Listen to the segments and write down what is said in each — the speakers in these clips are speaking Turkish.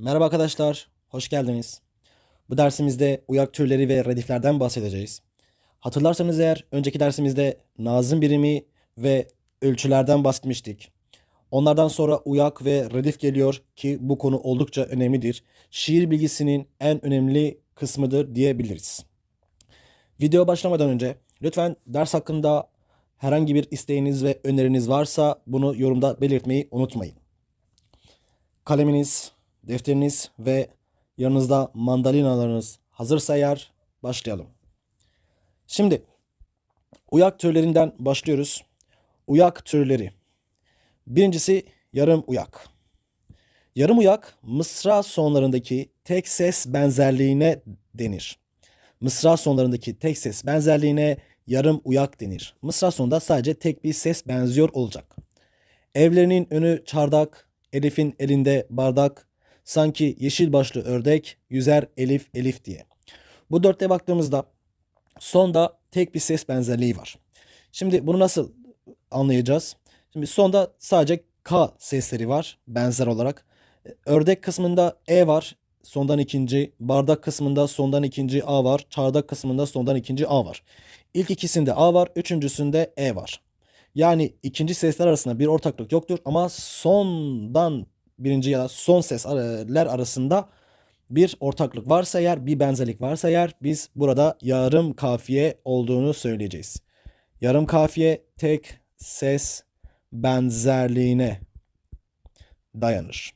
Merhaba arkadaşlar, hoş geldiniz. Bu dersimizde uyak türleri ve rediflerden bahsedeceğiz. Hatırlarsanız eğer önceki dersimizde nazım birimi ve ölçülerden bahsetmiştik. Onlardan sonra uyak ve redif geliyor ki bu konu oldukça önemlidir. Şiir bilgisinin en önemli kısmıdır diyebiliriz. Video başlamadan önce lütfen ders hakkında herhangi bir isteğiniz ve öneriniz varsa bunu yorumda belirtmeyi unutmayın. Kaleminiz, defteriniz ve yanınızda mandalinalarınız hazırsa eğer başlayalım. Şimdi uyak türlerinden başlıyoruz. Uyak türleri. Birincisi yarım uyak. Yarım uyak mısra sonlarındaki tek ses benzerliğine denir. Mısra sonlarındaki tek ses benzerliğine yarım uyak denir. Mısra sonunda sadece tek bir ses benziyor olacak. Evlerinin önü çardak, Elif'in elinde bardak, sanki yeşil başlı ördek, yüzer Elif Elif diye. Bu dörtte baktığımızda sonda tek bir ses benzerliği var. Şimdi bunu nasıl anlayacağız? Şimdi sonda sadece K sesleri var benzer olarak. Ördek kısmında E var. Sondan ikinci. Bardak kısmında sondan ikinci A var. Çardak kısmında sondan ikinci A var. İlk ikisinde A var. Üçüncüsünde E var. Yani ikinci sesler arasında bir ortaklık yoktur ama sondan birinci ya da son sesler arasında bir ortaklık varsa eğer, bir benzerlik varsa eğer biz burada yarım kafiye olduğunu söyleyeceğiz. Yarım kafiye tek ses benzerliğine dayanır.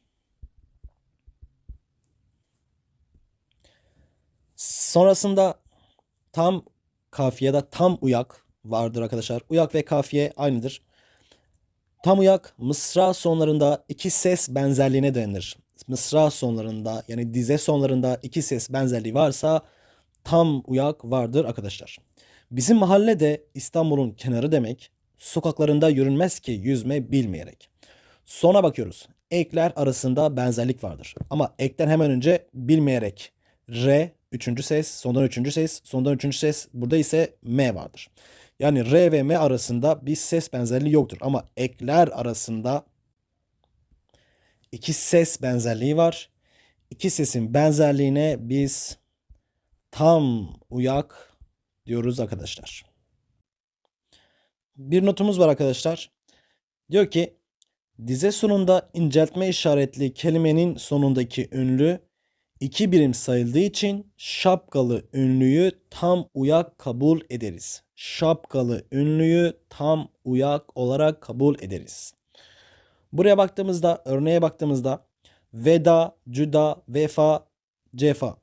Sonrasında tam kafiye da tam uyak vardır arkadaşlar. Uyak ve kafiye aynıdır. Tam uyak mısra sonlarında iki ses benzerliğine dayanır. Mısra sonlarında yani dize sonlarında iki ses benzerliği varsa tam uyak vardır arkadaşlar. Bizim mahalle de İstanbul'un kenarı demek. Sokaklarında yürünmez ki yüzme bilmeyerek. Sona bakıyoruz. Ekler arasında benzerlik vardır. Ama ekten hemen önce bilmeyerek. R üçüncü ses, sondan üçüncü ses, sondan üçüncü ses. Burada ise M vardır. Yani R ve M arasında bir ses benzerliği yoktur. Ama ekler arasında iki ses benzerliği var. İki sesin benzerliğine biz tam uyak diyoruz arkadaşlar. Bir notumuz var arkadaşlar. Diyor ki dize sonunda inceltme işaretli kelimenin sonundaki ünlü iki birim sayıldığı için şapkalı ünlüyü tam uyak kabul ederiz. Şapkalı ünlüyü tam uyak olarak kabul ederiz. Buraya baktığımızda, örneğe baktığımızda veda, cüda, vefa, cefa.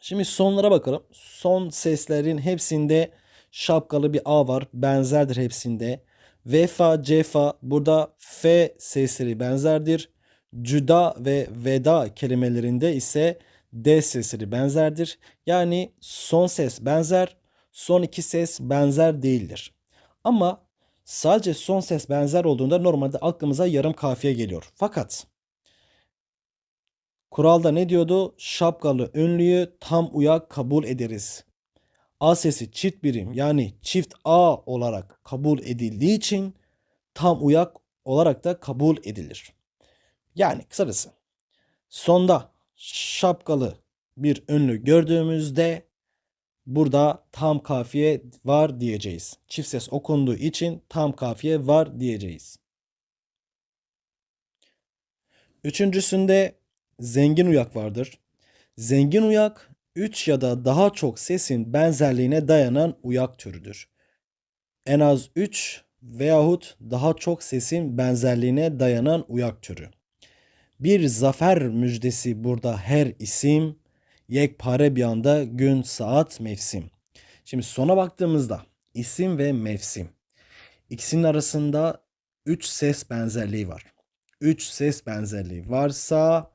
Şimdi sonlara bakalım. Son seslerin hepsinde şapkalı bir A var. Benzerdir hepsinde. Vefa, cefa burada F sesleri benzerdir. Cüda ve veda kelimelerinde ise D sesleri benzerdir. Yani son ses benzer, son iki ses benzer değildir. Ama sadece son ses benzer olduğunda normalde aklımıza yarım kafiye geliyor. Fakat kuralda ne diyordu? Şapkalı ünlüyü tam uyak kabul ederiz. A sesi çift birim yani çift A olarak kabul edildiği için tam uyak olarak da kabul edilir. Yani kısacası sonda şapkalı bir ünlü gördüğümüzde burada tam kafiye var diyeceğiz. Çift ses okunduğu için tam kafiye var diyeceğiz. Üçüncüsünde zengin uyak vardır. Zengin uyak 3 ya da daha çok sesin benzerliğine dayanan uyak türüdür. En az 3 veyahut daha çok sesin benzerliğine dayanan uyak türü. Bir zafer müjdesi burada her isim, yekpare bir anda gün, saat, mevsim. Şimdi sona baktığımızda isim ve mevsim. İkisinin arasında 3 ses benzerliği var. 3 ses benzerliği varsa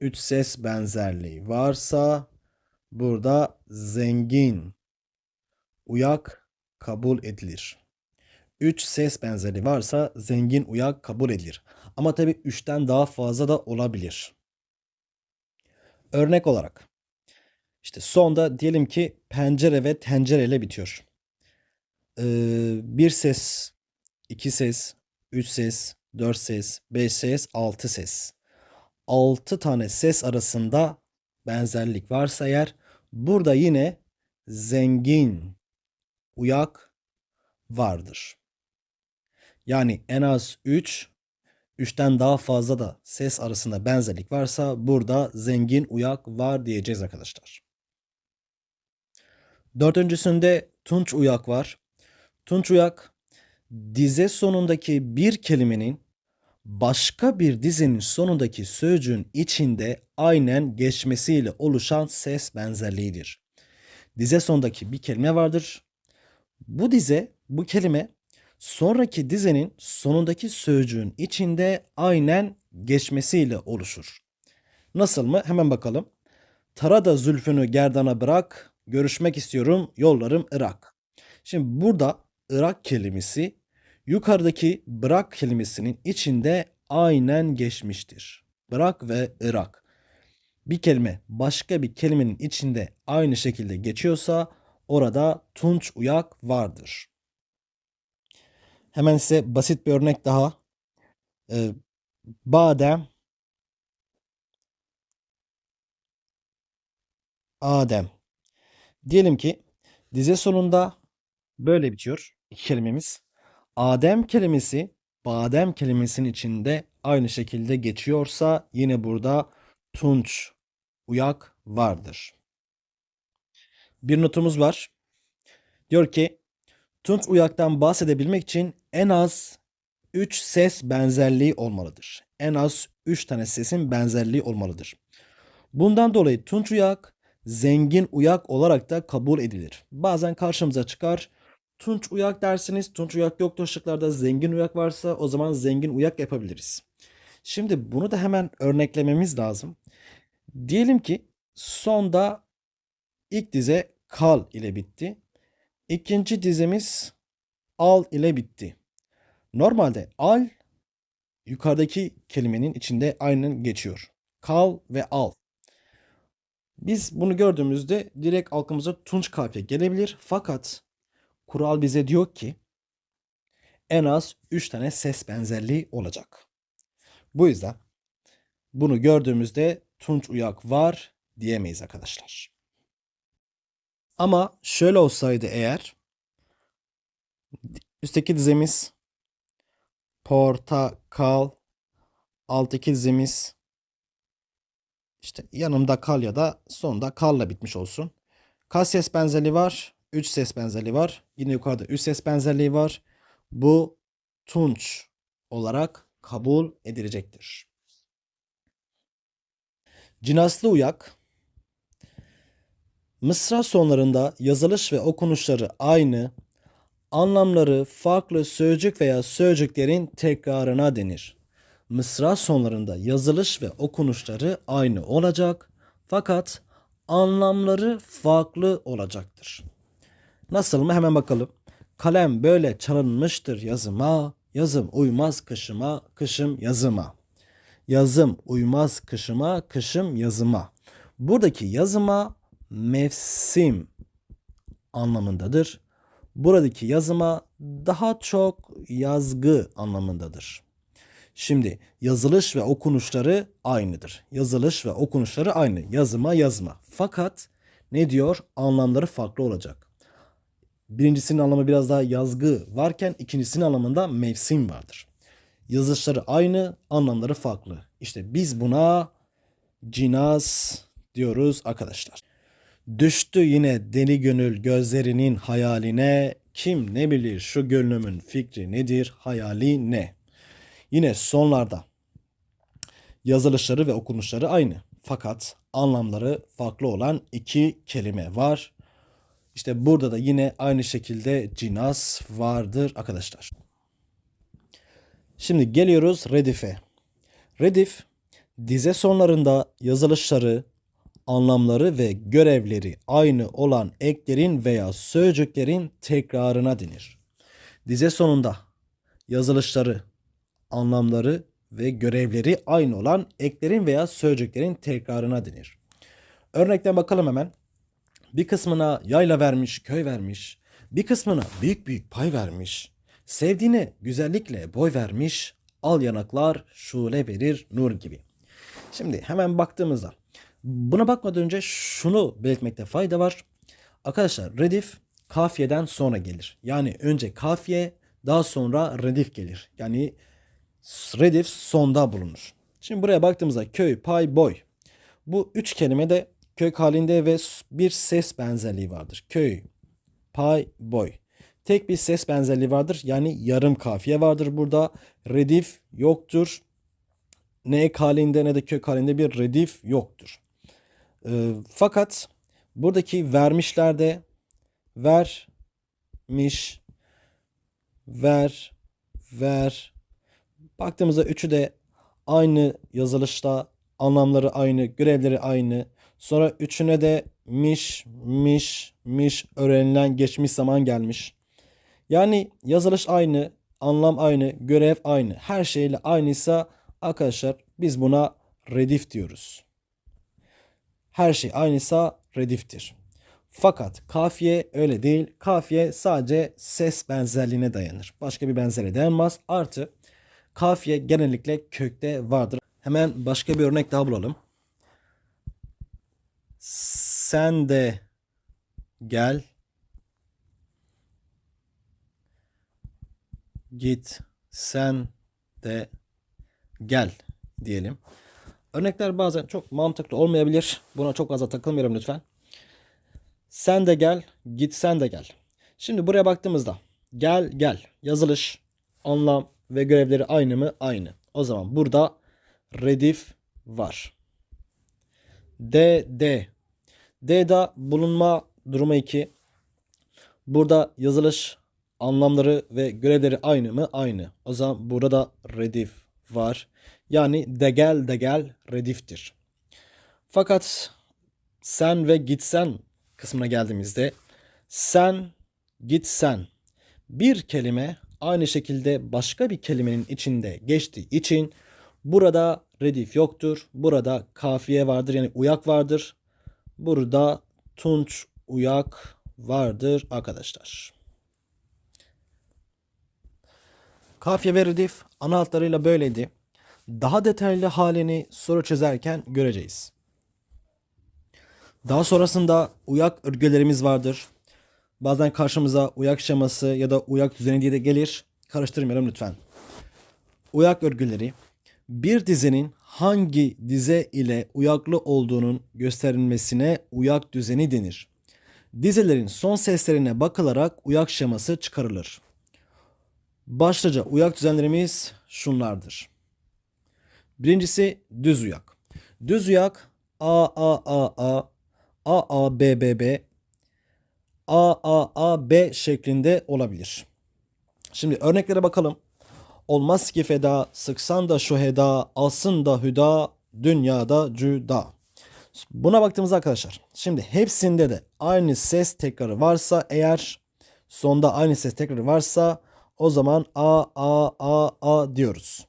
3 ses benzerliği varsa burada zengin uyak kabul edilir. 3 ses benzerliği varsa zengin uyak kabul edilir. Ama tabi 3'ten daha fazla da olabilir. Örnek olarak işte sonda diyelim ki pencere ve tencere ile bitiyor. Ee, bir ses, iki ses, üç ses, dört ses, beş ses, altı ses. 6 tane ses arasında benzerlik varsa eğer burada yine zengin uyak vardır. Yani en az 3, 3'ten daha fazla da ses arasında benzerlik varsa burada zengin uyak var diyeceğiz arkadaşlar. Dördüncüsünde tunç uyak var. Tunç uyak dize sonundaki bir kelimenin başka bir dizenin sonundaki sözcüğün içinde aynen geçmesiyle oluşan ses benzerliğidir. Dize sonundaki bir kelime vardır. Bu dize, bu kelime sonraki dizenin sonundaki sözcüğün içinde aynen geçmesiyle oluşur. Nasıl mı? Hemen bakalım. Tara da zülfünü gerdana bırak, görüşmek istiyorum, yollarım Irak. Şimdi burada Irak kelimesi yukarıdaki bırak kelimesinin içinde aynen geçmiştir. Bırak ve Irak. Bir kelime başka bir kelimenin içinde aynı şekilde geçiyorsa orada tunç uyak vardır. Hemen size basit bir örnek daha. Ee, badem, Adem. Diyelim ki dize sonunda böyle bitiyor kelimemiz. Adem kelimesi badem kelimesinin içinde aynı şekilde geçiyorsa yine burada tunç uyak vardır. Bir notumuz var. Diyor ki tunç uyaktan bahsedebilmek için en az 3 ses benzerliği olmalıdır. En az 3 tane sesin benzerliği olmalıdır. Bundan dolayı tunç uyak zengin uyak olarak da kabul edilir. Bazen karşımıza çıkar. Tunç uyak dersiniz. Tunç uyak yoktur şıklarda. Zengin uyak varsa o zaman zengin uyak yapabiliriz. Şimdi bunu da hemen örneklememiz lazım. Diyelim ki sonda ilk dize kal ile bitti. İkinci dizemiz al ile bitti. Normalde al yukarıdaki kelimenin içinde aynen geçiyor. Kal ve al. Biz bunu gördüğümüzde direkt aklımıza tunç kafiye gelebilir. Fakat kural bize diyor ki en az 3 tane ses benzerliği olacak. Bu yüzden bunu gördüğümüzde tunç uyak var diyemeyiz arkadaşlar. Ama şöyle olsaydı eğer üstteki dizemiz portakal alttaki dizemiz işte yanımda kal ya da sonunda kalla bitmiş olsun. Kaç ses benzerliği var? 3 ses benzerliği var. Yine yukarıda 3 ses benzerliği var. Bu tunç olarak kabul edilecektir. Cinaslı uyak Mısra sonlarında yazılış ve okunuşları aynı, anlamları farklı sözcük veya sözcüklerin tekrarına denir. Mısra sonlarında yazılış ve okunuşları aynı olacak fakat anlamları farklı olacaktır. Nasıl mı hemen bakalım. Kalem böyle çalınmıştır yazıma, yazım uymaz kışıma, kışım yazıma. Yazım uymaz kışıma, kışım yazıma. Buradaki yazıma mevsim anlamındadır. Buradaki yazıma daha çok yazgı anlamındadır. Şimdi yazılış ve okunuşları aynıdır. Yazılış ve okunuşları aynı. Yazıma yazma. Fakat ne diyor? Anlamları farklı olacak. Birincisinin anlamı biraz daha yazgı varken ikincisinin anlamında mevsim vardır. Yazılışları aynı, anlamları farklı. İşte biz buna cinas diyoruz arkadaşlar. Düştü yine deli gönül gözlerinin hayaline kim ne bilir şu gönlümün fikri nedir hayali ne? Yine sonlarda yazılışları ve okunuşları aynı. Fakat anlamları farklı olan iki kelime var. İşte burada da yine aynı şekilde cinas vardır arkadaşlar. Şimdi geliyoruz redife. Redif dize sonlarında yazılışları, anlamları ve görevleri aynı olan eklerin veya sözcüklerin tekrarına denir. Dize sonunda yazılışları, anlamları ve görevleri aynı olan eklerin veya sözcüklerin tekrarına denir. Örnekten bakalım hemen. Bir kısmına yayla vermiş, köy vermiş. Bir kısmına büyük büyük pay vermiş. Sevdiğine güzellikle boy vermiş. Al yanaklar şule verir nur gibi. Şimdi hemen baktığımızda buna bakmadan önce şunu belirtmekte fayda var. Arkadaşlar redif kafiyeden sonra gelir. Yani önce kafiye daha sonra redif gelir. Yani redif sonda bulunur. Şimdi buraya baktığımızda köy, pay, boy. Bu üç kelime de kök halinde ve bir ses benzerliği vardır. Köy, pay, boy. Tek bir ses benzerliği vardır. Yani yarım kafiye vardır burada. Redif yoktur. Ne ek halinde ne de kök halinde bir redif yoktur. Ee, fakat buradaki vermişlerde vermiş, ver, ver. Baktığımızda üçü de aynı yazılışta anlamları aynı, görevleri aynı. Sonra üçüne de miş, miş, miş öğrenilen geçmiş zaman gelmiş. Yani yazılış aynı, anlam aynı, görev aynı. Her şeyle aynıysa arkadaşlar biz buna redif diyoruz. Her şey aynıysa rediftir. Fakat kafiye öyle değil. Kafiye sadece ses benzerliğine dayanır. Başka bir benzerliğe dayanmaz. Artı kafiye genellikle kökte vardır. Hemen başka bir örnek daha bulalım. Sen de gel. Git. Sen de gel diyelim. Örnekler bazen çok mantıklı olmayabilir. Buna çok fazla takılmayalım lütfen. Sen de gel, git sen de gel. Şimdi buraya baktığımızda gel gel yazılış, anlam ve görevleri aynı mı? Aynı. O zaman burada redif var. D, D. D'da bulunma durumu 2. Burada yazılış, anlamları ve görevleri aynı mı? Aynı. O zaman burada redif var. Yani de gel de gel rediftir. Fakat sen ve gitsen kısmına geldiğimizde sen gitsen bir kelime aynı şekilde başka bir kelimenin içinde geçtiği için burada redif yoktur. Burada kafiye vardır yani uyak vardır. Burada tunç uyak vardır arkadaşlar. Kafiye ve redif ana hatlarıyla böyleydi. Daha detaylı halini soru çözerken göreceğiz. Daha sonrasında uyak örgülerimiz vardır. Bazen karşımıza uyak şeması ya da uyak düzeni diye de gelir. Karıştırmayalım lütfen. Uyak örgüleri bir dizinin hangi dize ile uyaklı olduğunun gösterilmesine uyak düzeni denir. Dizelerin son seslerine bakılarak uyak şeması çıkarılır. Başlıca uyak düzenlerimiz şunlardır. Birincisi düz uyak. Düz uyak A A A A A A B B B A A A B şeklinde olabilir. Şimdi örneklere bakalım. Olmaz ki feda, sıksan da şuheda, alsın da hüda, dünyada cüda. Buna baktığımızda arkadaşlar. Şimdi hepsinde de aynı ses tekrarı varsa eğer sonda aynı ses tekrarı varsa o zaman A A A A diyoruz.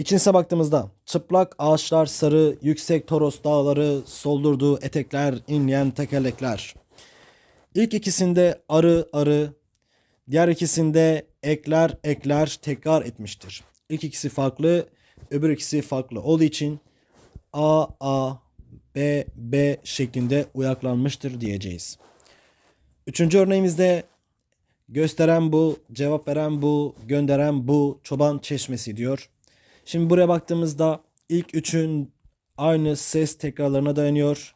İkincisine baktığımızda çıplak ağaçlar sarı, yüksek Toros dağları, soldurduğu etekler, inleyen tekerlekler. İlk ikisinde arı arı, diğer ikisinde ekler ekler tekrar etmiştir. İlk ikisi farklı, öbür ikisi farklı olduğu için A A B B şeklinde uyaklanmıştır diyeceğiz. Üçüncü örneğimizde gösteren bu, cevap veren bu, gönderen bu, çoban çeşmesi diyor. Şimdi buraya baktığımızda ilk üçün aynı ses tekrarlarına dayanıyor.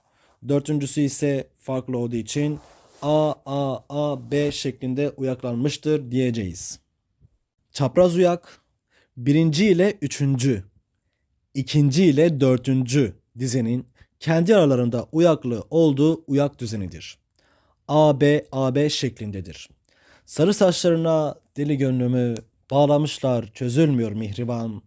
Dördüncüsü ise farklı olduğu için A, A, A, B şeklinde uyaklanmıştır diyeceğiz. Çapraz uyak birinci ile üçüncü, ikinci ile dördüncü dizenin kendi aralarında uyaklı olduğu uyak düzenidir. A, B, A, B şeklindedir. Sarı saçlarına deli gönlümü bağlamışlar çözülmüyor mihriban.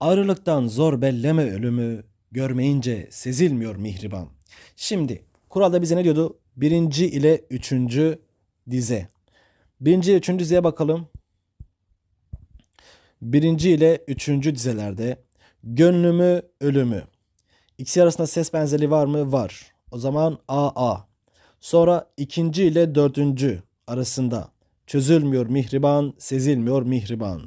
Ayrılıktan zor belleme ölümü, görmeyince sezilmiyor mihriban. Şimdi kuralda bize ne diyordu? Birinci ile üçüncü dize. Birinci ile üçüncü dizeye bakalım. Birinci ile üçüncü dizelerde gönlümü ölümü. İkisi arasında ses benzerliği var mı? Var. O zaman A A. Sonra ikinci ile dördüncü arasında çözülmüyor mihriban, sezilmiyor mihriban.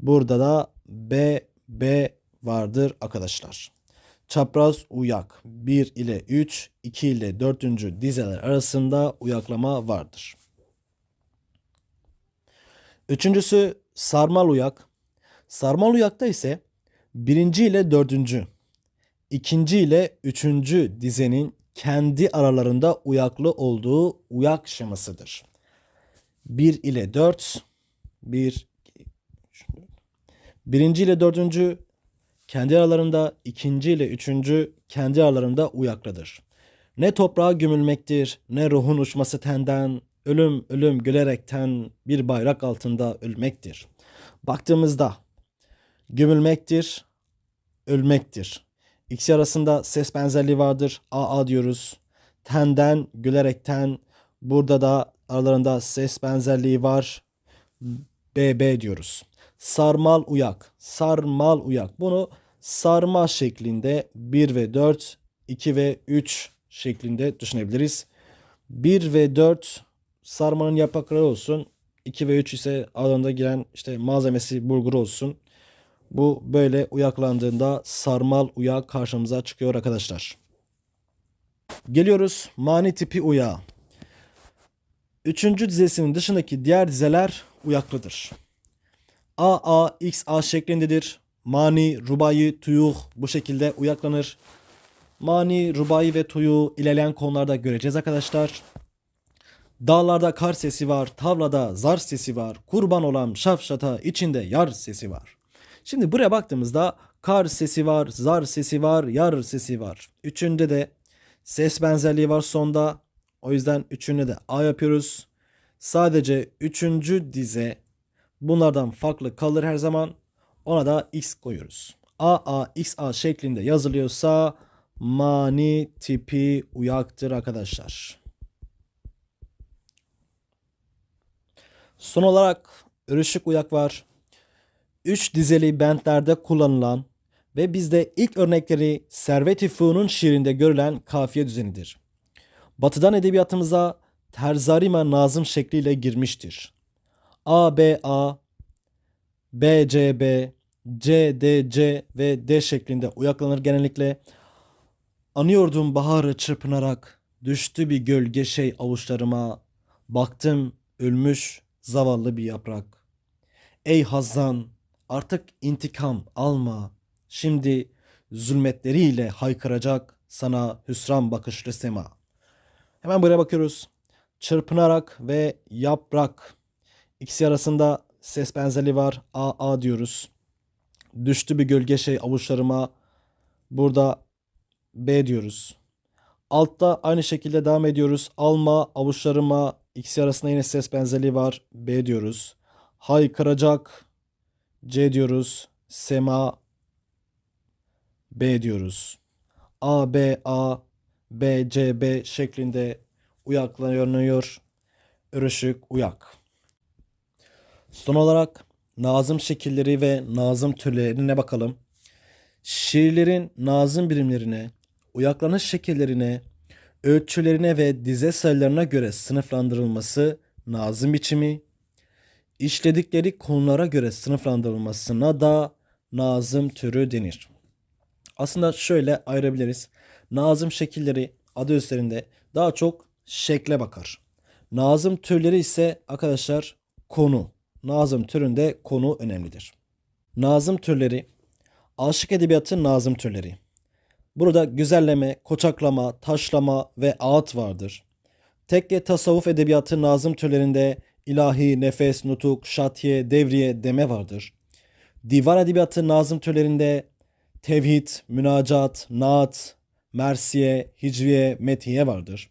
Burada da B B vardır arkadaşlar. Çapraz uyak 1 ile 3, 2 ile 4. dizeler arasında uyaklama vardır. Üçüncüsü sarmal uyak. Sarmal uyakta ise birinci ile dördüncü, ikinci ile üçüncü dizenin kendi aralarında uyaklı olduğu uyak şemasıdır. 1 ile 4, 1, birinci ile dördüncü kendi aralarında, ikinci ile üçüncü kendi aralarında uyaklıdır. Ne toprağa gömülmektir, ne ruhun uçması tenden, ölüm ölüm gülerekten bir bayrak altında ölmektir. Baktığımızda gömülmektir, ölmektir. İkisi arasında ses benzerliği vardır. A A diyoruz. Tenden, gülerekten. Burada da aralarında ses benzerliği var. B B diyoruz. Sarmal uyak. Sarmal uyak. Bunu sarma şeklinde 1 ve 4, 2 ve 3 şeklinde düşünebiliriz. 1 ve 4 sarmanın yaprakları olsun. 2 ve 3 ise aralarında giren işte malzemesi bulgur olsun. Bu böyle uyaklandığında sarmal uyak karşımıza çıkıyor arkadaşlar. Geliyoruz mani tipi uyağa. Üçüncü dizesinin dışındaki diğer dizeler uyaklıdır. A A X A şeklindedir. Mani, rubayı, tuyuh bu şekilde uyaklanır. Mani, rubayı ve tuyu ilerleyen konularda göreceğiz arkadaşlar. Dağlarda kar sesi var, tavlada zar sesi var, kurban olan şafşata içinde yar sesi var. Şimdi buraya baktığımızda kar sesi var, zar sesi var, yar sesi var. Üçünde de ses benzerliği var sonda. O yüzden üçünde de A yapıyoruz. Sadece üçüncü dize bunlardan farklı kalır her zaman. Ona da X koyuyoruz. A A X A şeklinde yazılıyorsa mani tipi uyaktır arkadaşlar. Son olarak örüşük uyak var. Üç dizeli bentlerde kullanılan ve bizde ilk örnekleri Servet-i Fûn'un şiirinde görülen kafiye düzenidir. Batıdan edebiyatımıza terzarima nazım şekliyle girmiştir. A, B, A, B, C, B, C, D, C ve D şeklinde uyaklanır genellikle. Anıyordum baharı çırpınarak, düştü bir gölge şey avuçlarıma, baktım ölmüş zavallı bir yaprak. Ey Hazan, artık intikam alma. Şimdi zulmetleriyle haykıracak sana hüsran bakışlı sema. Hemen buraya bakıyoruz. Çırpınarak ve yaprak. İkisi arasında ses benzerliği var. A A diyoruz. Düştü bir gölge şey avuçlarıma. Burada B diyoruz. Altta aynı şekilde devam ediyoruz. Alma avuçlarıma. İkisi arasında yine ses benzerliği var. B diyoruz. Haykıracak. C diyoruz. Sema. B diyoruz. A B A B C B şeklinde uyaklanıyor. Örüşük uyak. Son olarak nazım şekilleri ve nazım türlerine bakalım. Şiirlerin nazım birimlerine, uyaklanış şekillerine, ölçülerine ve dize sayılarına göre sınıflandırılması nazım biçimi, işledikleri konulara göre sınıflandırılmasına da nazım türü denir. Aslında şöyle ayırabiliriz. Nazım şekilleri adı üzerinde daha çok şekle bakar. Nazım türleri ise arkadaşlar konu. Nazım türünde konu önemlidir. Nazım türleri aşık edebiyatı nazım türleri. Burada güzelleme, koçaklama, taşlama ve ağıt vardır. Tekke tasavvuf edebiyatı nazım türlerinde ilahi, nefes, nutuk, şatiye, devriye, deme vardır. Divan edebiyatı nazım türlerinde tevhid, münacat, naat, mersiye, hicriye, metiye vardır.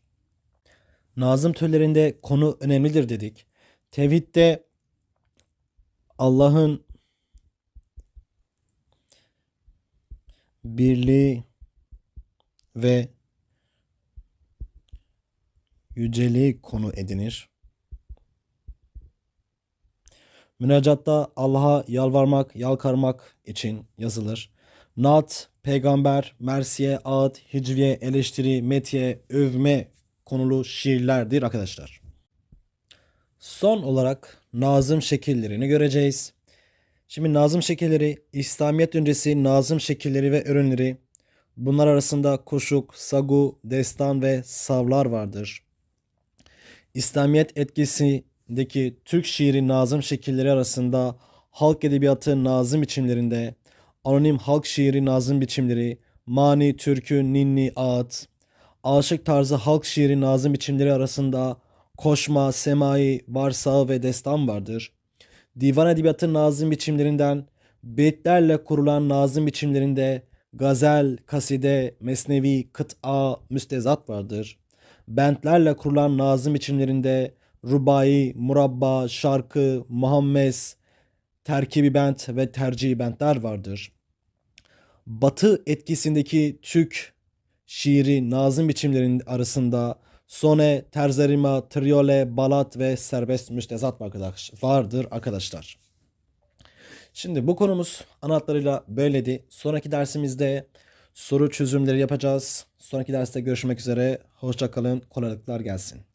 Nazım türlerinde konu önemlidir dedik. Tevhidde Allah'ın birliği ve yüceliği konu edinir. Münacatta Allah'a yalvarmak, yalkarmak için yazılır. Nat, peygamber, mersiye, ağıt, hicviye, eleştiri, metiye, övme konulu şiirlerdir arkadaşlar. Son olarak nazım şekillerini göreceğiz. Şimdi nazım şekilleri, İslamiyet öncesi nazım şekilleri ve ürünleri. Bunlar arasında koşuk, sagu, destan ve savlar vardır. İslamiyet etkisindeki Türk şiiri nazım şekilleri arasında halk edebiyatı nazım biçimlerinde, anonim halk şiiri nazım biçimleri, mani, türkü, ninni, ağıt, aşık tarzı halk şiiri nazım biçimleri arasında koşma, semai, varsağı ve destan vardır. Divan edebiyatı nazım biçimlerinden beyitlerle kurulan nazım biçimlerinde gazel, kaside, mesnevi, kıta, müstezat vardır. Bentlerle kurulan nazım biçimlerinde rubai, murabba, şarkı, muhammes, terkibi bent ve tercihi bentler vardır. Batı etkisindeki Türk şiiri nazım biçimlerinin arasında sone, terzerima, triole, balat ve serbest müstezat vardır arkadaşlar. Şimdi bu konumuz ana hatlarıyla böyleydi. Sonraki dersimizde soru çözümleri yapacağız. Sonraki derste görüşmek üzere. Hoşça kalın. Kolaylıklar gelsin.